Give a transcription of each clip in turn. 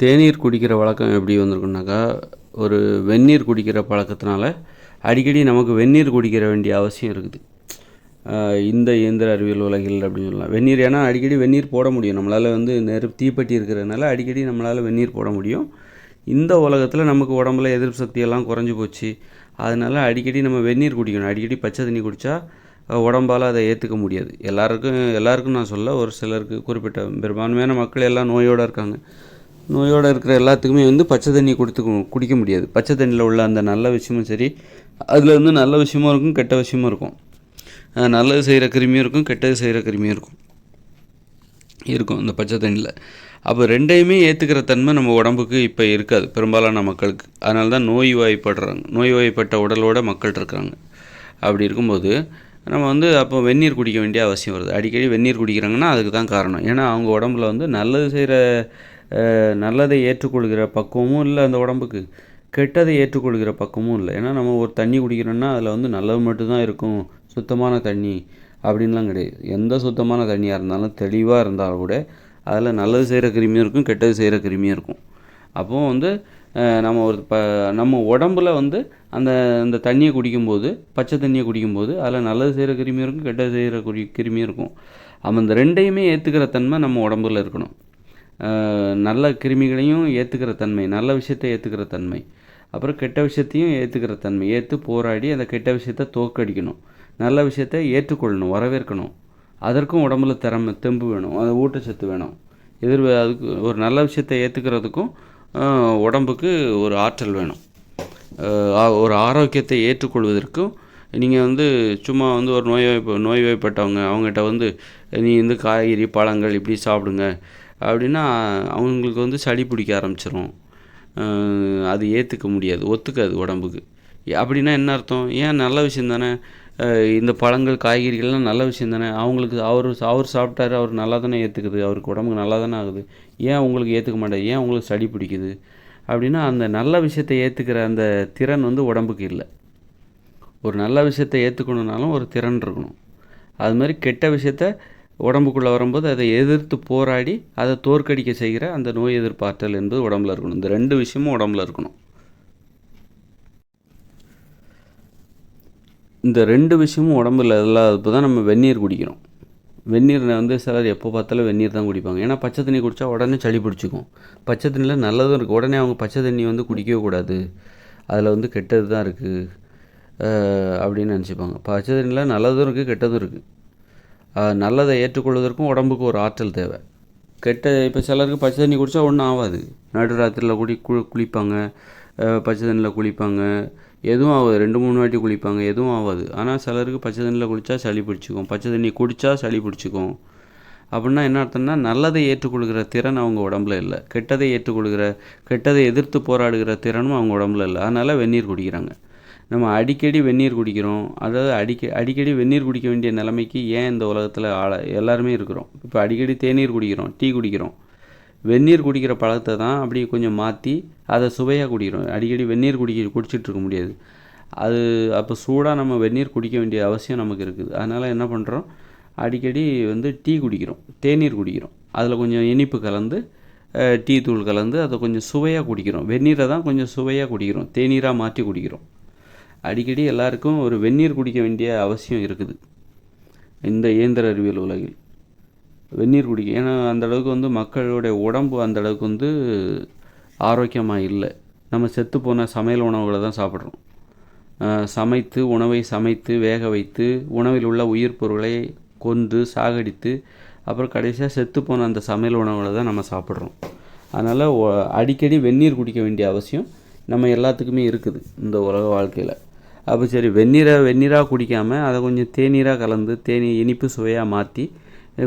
தேநீர் குடிக்கிற வழக்கம் எப்படி வந்திருக்குனாக்கா ஒரு வெந்நீர் குடிக்கிற பழக்கத்தினால அடிக்கடி நமக்கு வெந்நீர் குடிக்கிற வேண்டிய அவசியம் இருக்குது. இந்த இயந்திர அறிவியல் உலகில் அப்படின்னு சொல்லலாம். வெந்நீர் ஏன்னா அடிக்கடி வெந்நீர் போட முடியும். நம்மளால் வந்து நெருப்பு தீப்பெட்டி இருக்கிறதுனால அடிக்கடி நம்மளால் வெந்நீர் போட முடியும். இந்த உலகத்தில் நமக்கு உடம்புல எதிர்ப்பு சக்தியெல்லாம் குறைஞ்சி போச்சு. அதனால அடிக்கடி நம்ம வெந்நீர் குடிக்கணும். அடிக்கடி பச்சை தண்ணி குடித்தா உடம்பால் அதை ஏற்றுக்க முடியாது. எல்லாருக்கும் எல்லாருக்கும் நான் சொல்ல ஒரு சிலருக்கு குறிப்பிட்ட பெரும்பான்மையான மக்கள் எல்லாம் நோயோடு இருக்காங்க. நோயோடு இருக்கிற எல்லாத்துக்குமே வந்து பச்சை தண்ணி கொடுத்து குடிக்க முடியாது. பச்சை தண்ணியில் உள்ள அந்த நல்ல விஷயமும் சரி அதில் வந்து நல்ல விஷயமும் இருக்கும் கெட்ட விஷயமும் இருக்கும். நல்லது செய்கிற கிருமியும் இருக்கும் கெட்டது செய்கிற கிருமியும் இருக்கும். இருக்கும் இந்த பச்சை தண்ணியில். அப்போ ரெண்டையுமே ஏற்றுக்கிற தன்மை நம்ம உடம்புக்கு இப்போ இருக்காது பெரும்பாலான மக்களுக்கு. அதனால தான் நோய் வாய்ப்படுறாங்க நோய் வாய்ப்பட்ட உடலோட மக்கள் இருக்கிறாங்க. அப்படி இருக்கும்போது நம்ம வந்து அப்போ வெந்நீர் குடிக்க வேண்டிய அவசியம் வருது. அடிக்கடி வெந்நீர் குடிக்கிறாங்கன்னா அதுக்கு தான் காரணம். ஏன்னா அவங்க உடம்புல வந்து நல்லது செய்கிற நல்லதை ஏற்றுக்கொள்கிற பக்குவமும் இல்லை அந்த உடம்புக்கு. கெட்டதை ஏற்றுக்கொள்கிற பக்கமும் இல்லை. ஏன்னா நம்ம ஒரு தண்ணி குடிக்கிறோன்னா அதில் வந்து நல்லது மட்டும்தான் இருக்கும். சுத்தமான தண்ணி அப்படின்லாம் கிடையாது. எந்த சுத்தமான தண்ணியாக இருந்தாலும் தெளிவாக இருந்தாலும் கூட அதில் நல்லது செய்கிற கிருமியும் இருக்கும் கெட்டது செய்கிற கிருமியும் இருக்கும். அப்போது வந்து நம்ம ஒரு ப நம்ம உடம்புல வந்து அந்த அந்த தண்ணியை குடிக்கும்போது பச்சை தண்ணியை குடிக்கும்போது அதில் நல்லது செய்கிற கிருமியும் இருக்கும் கெட்டது செய்கிற குடி கிருமியும் இருக்கும். அப்போ ரெண்டையுமே ஏற்றுக்கிற தன்மை நம்ம உடம்புல இருக்கணும். நல்ல கிருமிகளையும் ஏற்றுக்கிற தன்மை நல்ல விஷயத்தை ஏற்றுக்கிற தன்மை. அப்புறம் கெட்ட விஷயத்தையும் ஏற்றுக்கிற தன்மை. ஏற்று போராடி அந்த கெட்ட விஷயத்தை தோற்கடிக்கணும். நல்ல விஷயத்தை ஏற்றுக்கொள்ளணும் வரவேற்கணும். அதற்கும் உடம்புல திறமை தெம்பு வேணும் அது ஊட்டச்சத்து வேணும். எதிர் அதுக்கு ஒரு நல்ல விஷயத்தை ஏற்றுக்கிறதுக்கும் உடம்புக்கு ஒரு ஆற்றல் வேணும். ஒரு ஆரோக்கியத்தை ஏற்றுக்கொள்வதற்கும் நீங்கள் வந்து சும்மா வந்து ஒரு நோய்வாய்ப்பு நோய்வாய்ப்பட்டவங்க அவங்ககிட்ட வந்து நீ வந்து காய்கறி பழங்கள் இப்படி சாப்பிடுங்க. அப்படின்னா அவங்களுக்கு வந்து சளி பிடிக்க ஆரம்பிச்சிரும். அது ஏற்றுக்க முடியாது. ஒத்துக்காது உடம்புக்கு. அப்படின்னா என்ன அர்த்தம்? ஏன் நல்ல விஷயம் தானே? இந்த பழங்கள் காய்கறிகள்லாம் நல்ல விஷயம் தானே? அவங்களுக்கு அவர் அவர் சாப்பிட்டாரு அவர் நல்லா தானே ஏற்றுக்குது அவருக்கு உடம்புக்கு நல்லா தானே ஆகுது. ஏன் உங்களுக்கு ஏற்றுக்க மாட்டேன் ஏன் உங்களுக்கு சளி பிடிக்குது? அப்படின்னா அந்த நல்ல விஷயத்தை ஏற்றுக்கிற அந்த திறன் வந்து உடம்புக்கு இல்லை. ஒரு நல்ல விஷயத்தை ஏற்றுக்கணுன்னாலும் ஒரு திறன் இருக்கணும். அது மாதிரி கெட்ட விஷயத்த உடம்புக்குள்ளே வரும்போது அதை எதிர்த்து போராடி அதை தோற்கடிக்க செய்கிற அந்த நோய் எதிர்ப்பாற்றல் என்பது உடம்புல இருக்கணும். இந்த ரெண்டு விஷயமும் உடம்புல இருக்கணும். இந்த ரெண்டு விஷயமும் உடம்புல இல்லாதப்போ தான் நம்ம வெந்நீர் குடிக்கிறோம். வெந்நீர் வந்து சிலர் எப்போ பார்த்தாலும் வெந்நீர் தான் குடிப்பாங்க. ஏன்னா பச்சை தண்ணி குடித்தா உடனே சளி பிடிச்சிக்கும். பச்சை தண்ணியில் நல்லதும் இருக்குது உடனே அவங்க பச்சை தண்ணி வந்து குடிக்கவே கூடாது. அதில் வந்து கெட்டது தான் இருக்குது அப்படின்னு நினச்சிப்பாங்க. பச்சை தண்ணியில் நல்லதும் இருக்குது கெட்டதும் இருக்குது நல்லதை ஏற்றுக்கொள்வதற்கும் உடம்புக்கு ஒரு ஆற்றல் தேவை. கெட்ட இப்போ சிலருக்கு பச்சை தண்ணி குடித்தா ஒன்றும் ஆகாது நடுராத்திரியில் குடி கு குளிப்பாங்க. பச்சை தண்ணியில் குளிப்பாங்க. எதுவும் ஆகாது ரெண்டு மூணு வாட்டி குளிப்பாங்க. எதுவும் ஆகாது ஆனால் சிலருக்கு பச்சை தண்ணியில் குளித்தா சளி பிடிச்சிக்கும். பச்சை தண்ணி குடித்தா சளி பிடிச்சிக்கும். அப்படின்னா என்ன அர்த்தம்னா நல்லதை ஏற்றுக்கொள்கிற திறன் அவங்க உடம்புல இல்லை. கெட்டதை ஏற்றுக்கொள்கிற கெட்டதை எதிர்த்து போராடுகிற திறனும் அவங்க உடம்புல இல்லை. அதனால் வெந்நீர் குடிக்கிறாங்க. நம்ம அடிக்கடி வெந்நீர் குடிக்கிறோம். அதாவது அடிக்க அடிக்கடி வெந்நீர் குடிக்க வேண்டிய நிலைமைக்கு ஏன் இந்த உலகத்தில் ஆள எல்லாருமே இருக்கிறோம். இப்போ அடிக்கடி தேநீர் குடிக்கிறோம் டீ குடிக்கிறோம். வெந்நீர் குடிக்கிற பழக்கத்தை தான் அப்படி கொஞ்சம் மாற்றி அதை சுவையாக குடிக்கிறோம். அடிக்கடி வெந்நீர் குடிக்க குடிச்சிட்டு இருக்க முடியாது. அது அப்போ சூடாக நம்ம வெந்நீர் குடிக்க வேண்டிய அவசியம் நமக்கு இருக்குது. அதனால் என்ன பண்ணுறோம் அடிக்கடி வந்து டீ குடிக்கிறோம் தேநீர் குடிக்கிறோம். அதில் கொஞ்சம் இனிப்பு கலந்து டீ தூள் கலந்து அதை கொஞ்சம் சுவையாக குடிக்கிறோம். வெந்நீரை தான் கொஞ்சம் சுவையாக குடிக்கிறோம். தேநீராக மாற்றி குடிக்கிறோம். அடிக்கடி எல்லாருக்கும் ஒரு வெந்நீர் குடிக்க வேண்டிய அவசியம் இருக்குது. இந்த இயந்திர அறிவியல் உலகில். வெந்நீர் குடிக்க ஏன்னா அந்தளவுக்கு வந்து மக்களுடைய உடம்பு அந்த அளவுக்கு வந்து ஆரோக்கியமாக இல்லை. நம்ம செத்து போன சமையல் உணவுகளை தான் சாப்பிட்றோம். சமைத்து உணவை சமைத்து வேக வைத்து உணவில் உள்ள உயிர் பொருளை கொன்று சாகடித்து அப்புறம் கடைசியாக செத்து போன அந்த சமையல் உணவுகளை தான் நம்ம சாப்பிட்றோம். அதனால் அடிக்கடி வெந்நீர் குடிக்க வேண்டிய அவசியம் நம்ம எல்லாத்துக்குமே இருக்குது இந்த உலக வாழ்க்கையில். அப்போ சரி வெந்நீரை வெந்நீராக குடிக்காமல் அதை கொஞ்சம் தேநீராக கலந்து தேனி இனிப்பு சுவையாக மாற்றி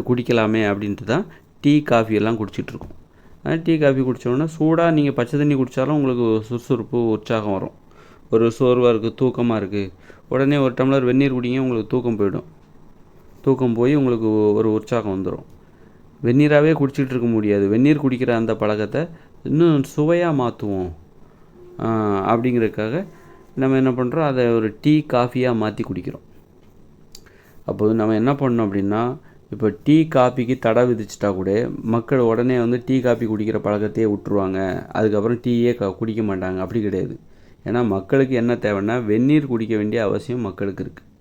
குடிக்கலாமே அப்படின்ட்டு தான் டீ காஃபி எல்லாம் குடிச்சிட்ருக்கோம் டீ காஃபி குடித்தோடனே சூடாக நீங்கள் பச்சை தண்ணி குடித்தாலும் உங்களுக்கு சுறுசுறுப்பு உற்சாகம் வரும். ஒரு சோர்வாக இருக்குது தூக்கமாக இருக்குது உடனே ஒரு டம்ளர் வெந்நீர் குடிங்க உங்களுக்கு தூக்கம் போயிடும். தூக்கம் போய் உங்களுக்கு ஒரு உற்சாகம் வந்துடும் வெந்நீராகவே குடிச்சிட்டு இருக்க முடியாது. வெந்நீர் குடிக்கிற அந்த பழக்கத்தை இன்னும் சுவையாக மாற்றுவோம் அப்படிங்கிறதுக்காக நம்ம என்ன பண்ணுறோம் அதை ஒரு டீ காஃபியாக மாற்றி குடிக்கிறோம். அப்போது நம்ம என்ன பண்ணோம் அப்படின்னா இப்போ டீ காஃபிக்கு தடை விதிச்சிட்டா கூட மக்கள் உடனே வந்து டீ காஃபி குடிக்கிற பழக்கத்தையே விட்டுருவாங்க. அதுக்கப்புறம் டீயே க குடிக்க மாட்டாங்க. அப்படி கிடையாது. ஏன்னா மக்களுக்கு என்ன தேவைன்னா வெந்நீர் குடிக்க வேண்டிய அவசியம் மக்களுக்கு இருக்குது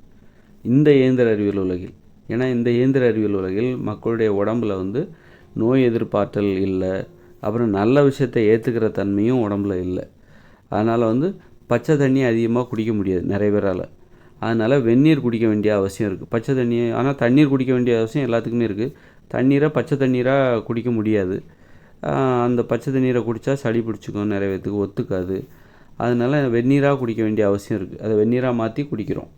இந்த இயந்திர அறிவியல் உலகில். ஏன்னா இந்த இயந்திர அறிவியல் உலகில் மக்களுடைய உடம்புல வந்து நோய் எதிர்பார்த்தல் இல்லை. அப்புறம் நல்ல விஷயத்தை ஏற்றுக்கிற தன்மையும் உடம்புல இல்லை. அதனால் வந்து பச்சை தண்ணி அதிகமாக குடிக்க முடியாது நிறைய பேரால். அதனால் வெந்நீர் குடிக்க வேண்டிய அவசியம் இருக்குது பச்சை தண்ணி ஆனால் தண்ணீர் குடிக்க வேண்டிய அவசியம் எல்லாத்துக்குமே இருக்குது தண்ணீரை பச்சை தண்ணீராக குடிக்க முடியாது. அந்த பச்சை தண்ணீரை குடித்தா சளி பிடிச்சிக்கும் நிறைய பேத்துக்கு ஒத்துக்காது. அதனால் வெந்நீராக குடிக்க வேண்டிய அவசியம் இருக்குது அதை வெந்நீராக மாற்றி குடிக்கிறோம்.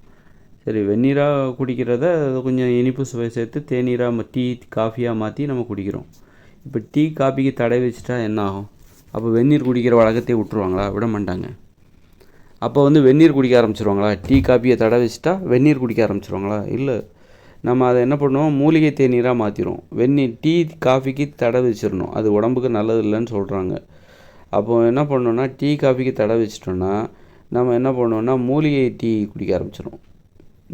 சரி வெந்நீராக குடிக்கிறத கொஞ்சம் இனிப்பு சுவை சேர்த்து தேநீராக டீ காஃபியாக மாற்றி நம்ம குடிக்கிறோம். இப்போ டீ காஃபிக்கு தடை வச்சுட்டா என்ன ஆகும்? அப்போ வெந்நீர் குடிக்கிற வழக்கத்தையே விட்ருவாங்களா விட மாட்டாங்க. அப்போ வந்து வெந்நீர் குடிக்க ஆரம்பிச்சிருவாங்களா? டீ காப்பியை தடை வச்சுட்டா வெந்நீர் குடிக்க ஆரம்பிச்சிருவாங்களா? இல்லை. நம்ம அதை என்ன பண்ணுவோம்? மூலிகை தேநீராக மாற்றிடுவோம் வெந்நீர் டீ காஃபிக்கு தடை வச்சிடணும். அது உடம்புக்கு நல்லது இல்லைன்னு சொல்கிறாங்க அப்போ என்ன பண்ணோன்னா டீ காஃபிக்கு தடை வச்சிட்டோன்னா நம்ம என்ன பண்ணோன்னா மூலிகை டீ குடிக்க ஆரம்பிச்சிடும்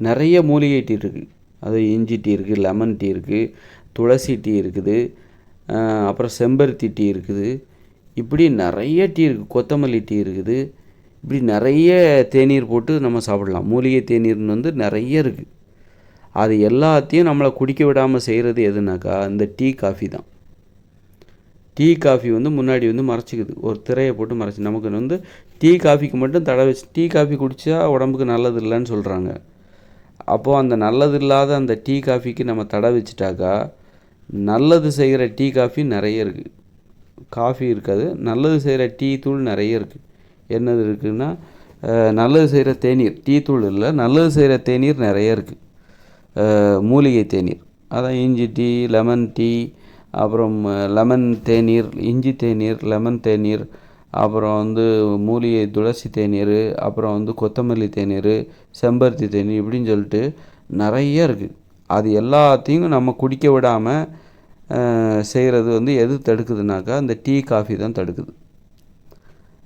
நிறைய மூலிகை டீ இருக்குது அது இஞ்சி டீ இருக்குது லெமன் டீ இருக்குது துளசி டீ இருக்குது அப்புறம் செம்பருத்தி டீ இருக்குது. இப்படி நிறைய டீ இருக்குது கொத்தமல்லி டீ இருக்குது. இப்படி நிறைய தேநீர் போட்டு நம்ம சாப்பிடலாம். மூலிகை தேநீர்னு வந்து நிறைய இருக்குது அது எல்லாத்தையும் நம்மளை குடிக்க விடாமல் செய்கிறது எதுனாக்கா இந்த டீ காஃபி தான். டீ காஃபி வந்து முன்னாடி வந்து மறைச்சிக்குது. ஒரு திரையை போட்டு மறைச்சி. நமக்கு வந்து டீ காஃபிக்கு மட்டும் தடை வச்சு டீ காஃபி குடித்தா உடம்புக்கு நல்லது இல்லைன்னு சொல்கிறாங்க அப்போது அந்த நல்லது இல்லாத அந்த டீ காஃபிக்கு நம்ம தடை வச்சுட்டாக்கா நல்லது செய்கிற டீ காஃபி நிறைய இருக்குது காஃபி இருக்காது. நல்லது செய்கிற டீ தூள் நிறைய இருக்குது என்னது இருக்குதுன்னா நல்லது செய்கிற தேநீர் டீ தூள் இல்லை நல்லது செய்கிற தேநீர் நிறைய இருக்குது மூலிகை தேநீர். அதான் இஞ்சி டீ லெமன் டீ அப்புறம் லெமன் தேநீர் இஞ்சி தேநீர் லெமன் தேநீர் அப்புறம் வந்து மூலிகை துளசி தேநீர் அப்புறம் வந்து கொத்தமல்லி தேநீர் செம்பருத்தி தேநீர் இப்படின்னு சொல்லிட்டு நிறைய இருக்குது அது எல்லாத்தையும் நம்ம குடிக்க விடாமல் செய்கிறது வந்து எது தடுக்குதுனாக்கா அந்த டீ காஃபி தான் தடுக்குது.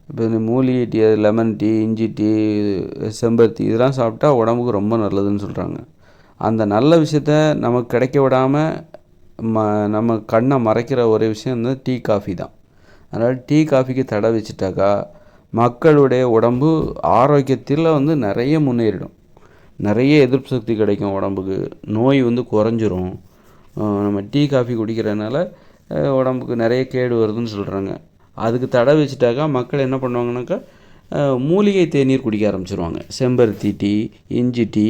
இப்போ இந்த மூலிகை டீ லெமன் டீ இஞ்சி டீ செம்பருத்தி இதெல்லாம் சாப்பிட்டா உடம்புக்கு ரொம்ப நல்லதுன்னு சொல்கிறாங்க அந்த நல்ல விஷயத்த நமக்கு கிடைக்க விடாமல் ம நம்ம கண்ணை மறைக்கிற ஒரே விஷயம் வந்து டீ காஃபி தான். அதனால் டீ காஃபிக்கு தடை வச்சுட்டாக்கா மக்களுடைய உடம்பு ஆரோக்கியத்தில் வந்து நிறைய முன்னேறிடும். நிறைய எதிர்ப்பு சக்தி கிடைக்கும் உடம்புக்கு. நோய் வந்து குறைஞ்சிரும். நம்ம டீ காஃபி குடிக்கிறதுனால உடம்புக்கு நிறைய கேடு வருதுன்னு சொல்கிறாங்க அதுக்கு தடை வச்சுட்டாக்கா மக்கள் என்ன பண்ணுவாங்கனாக்கா மூலிகை தேநீர் குடிக்க ஆரம்பிச்சிருவாங்க. செம்பருத்தி டீ இஞ்சி டீ.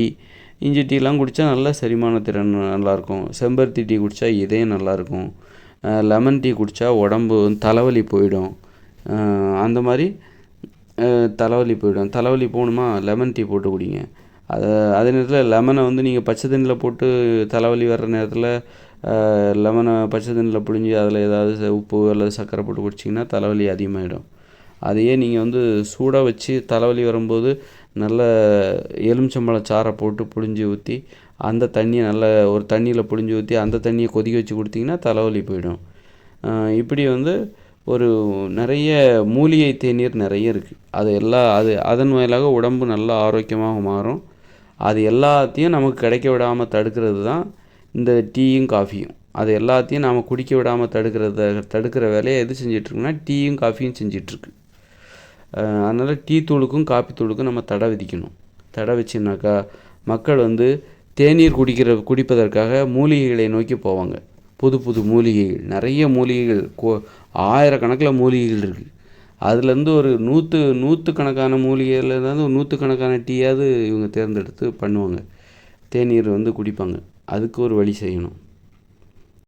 இஞ்சி டீலாம் குடித்தா நல்லா செரிமான திறன் நல்லாயிருக்கும் செம்பருத்தி டீ குடித்தா இதயம் நல்லாயிருக்கும் லெமன் டீ குடித்தா உடம்பு தலைவலி போயிடும். அந்த மாதிரி தலைவலி போயிடும். தலைவலி போகணுமா? லெமன் டீ போட்டு குடிங்க. அதை அதே நேரத்தில் லெமனை வந்து நீங்கள் பச்சை தண்ணியில் போட்டு தலைவலி வர்ற நேரத்தில் லெமனை பச்சை தண்ணியில் புழிஞ்சு அதில் ஏதாவது உப்பு அல்லது சர்க்கரை போட்டு குடிச்சிங்கன்னா தலைவலி அதிகமாகிடும் அதையே நீங்கள் வந்து சூடாக வச்சு தலைவலி வரும்போது நல்ல எலுமிச்சம்பழம் சாறை போட்டு புழிஞ்சு ஊற்றி அந்த தண்ணியை நல்ல ஒரு தண்ணியில் புழிஞ்சு ஊற்றி அந்த தண்ணியை கொதிக்க வச்சு கொடுத்தீங்கன்னா தலைவலி போயிடும். இப்படி வந்து ஒரு நிறைய மூலிகை தேநீர் நிறைய இருக்குது அது எல்லா அது அதன் வாயிலாக உடம்பு நல்லா ஆரோக்கியமாக மாறும். அது எல்லாத்தையும் நமக்கு கிடைக்க விடாமல் தடுக்கிறது தான் இந்த டீயும் காஃபியும். அது எல்லாத்தையும் நாம் குடிக்க விடாமல் தடுக்கிறத தடுக்கிற வேலையை எது செஞ்சிட்ருக்குன்னா டீயும் காஃபியும் செஞ்சிட்ருக்கு. அதனால் டீ தூளுக்கும் காஃபி தூளுக்கும் நம்ம தடை விதிக்கணும். தடை வச்சுனாக்கா மக்கள் வந்து தேநீர் குடிக்கிற குடிப்பதற்காக மூலிகைகளை நோக்கி போவாங்க. புது புது மூலிகைகள். நிறைய மூலிகைகள். கோ ஆயிரக்கணக்கில் மூலிகைகள் இருக்குது அதுலேருந்து ஒரு நூற்று நூற்றுக்கணக்கான மூலிகையிலேருந்து நூற்றுக்கணக்கான டீயாவது இவங்க தேர்ந்தெடுத்து பண்ணுவாங்க. தேநீர் வந்து குடிப்பாங்க. அதுக்கு ஒரு வழி செய்யணும்.